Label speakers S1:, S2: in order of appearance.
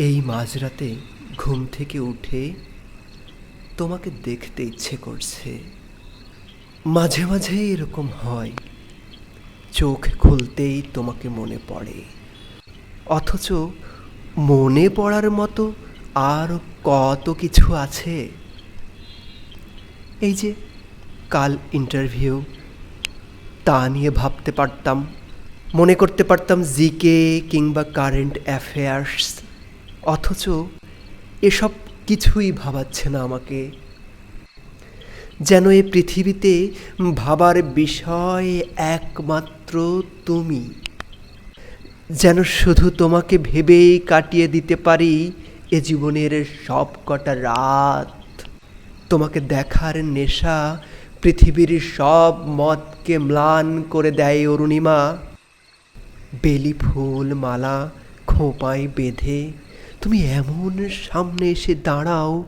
S1: এই মাঝরাতে ঘুম থেকে উঠে তোমাকে দেখতে ইচ্ছে করছে। মাঝে মাঝে এরকম হয়। চোখ খুলতেই তোমাকে মনে পড়ে। অথচ মনে পড়ার মতো আর কত কিছু আছে? এই যে কাল ইন্টারভিউ তা নিয়ে ভাবতে পারতাম, মনে করতে পারতাম জিকে কিংবা কারেন্ট অ্যাফেয়ার্স অথচ এসব কিছুই ভাবাচ্ছে না আমাকে। যেন এই পৃথিবীতে ভাবার বিষয় একমাত্র তুমি। যেন শুধু তোমাকে ভেবেই কাটিয়ে দিতে পারি এ জীবনের সব কটা রাত। তোমাকে দেখার নেশা পৃথিবীর সব মতকে ম্লান করে দেয় অরুণিমা। বেলি ফুল, মালা, খোঁপায় বেঁধে তুমি এমন সামনে এসে দাঁড়াও।